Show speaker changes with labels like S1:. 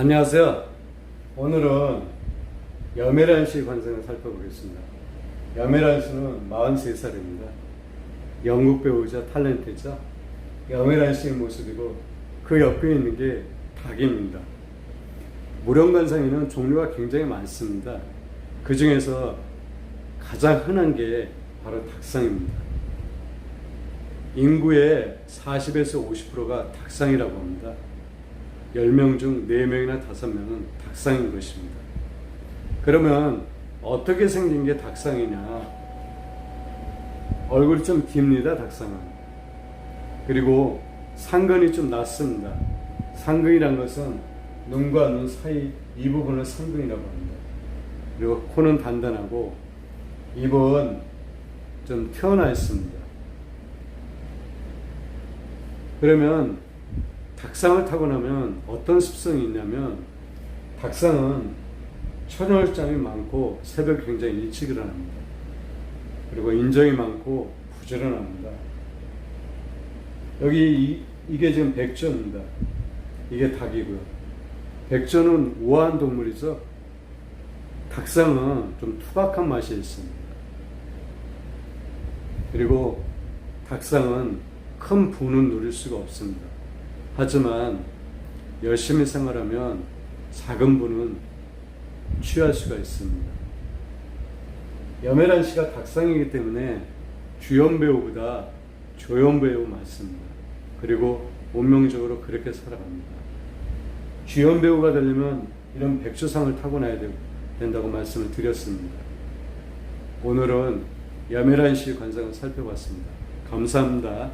S1: 안녕하세요. 오늘은 여메란 씨의 관상을 살펴보겠습니다. 여메란 씨는 43살입니다. 영국 배우자 탤런트죠. 여메란 씨의 모습이고 그 옆에 있는 게 닭입니다. 무령 관상에는 종류가 굉장히 많습니다. 그 중에서 가장 흔한 게 바로 닭상입니다. 인구의 40에서 50%가 닭상이라고 합니다. 10명 중 4명이나 5명은 닭상인 것입니다. 그러면 어떻게 생긴 게 닭상이냐? 얼굴이 좀 깁니다, 닭상은. 그리고 상근이 좀 낮습니다. 상근이란 것은 눈과 눈 사이 이 부분을 상근이라고 합니다. 그리고 코는 단단하고 입은 좀 튀어나 있습니다. 그러면 닭상을 타고 나면 어떤 습성이 있냐면 닭상은 천혈장이 많고 새벽에 굉장히 일찍 일어납니다. 그리고 인정이 많고 부지런합니다. 여기 이, 게 지금 백조입니다. 이게 닭이고요. 백조는 우아한 동물이죠. 닭상은 좀 투박한 맛이 있습니다. 그리고 닭상은 큰 부는 누릴 수가 없습니다. 하지만 열심히 생활하면 작은 부는 취할 수가 있습니다. 여메란 씨가 닭상이기 때문에 주연 배우보다 조연 배우 맞습니다. 그리고 운명적으로 그렇게 살아갑니다. 주연 배우가 되려면 이런 백조상을 타고나야 되- 된다고 말씀을 드렸습니다. 오늘은 여메란 씨 관상을 살펴봤습니다. 감사합니다.